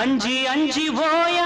அஞ்சி அஞ்சி ஓய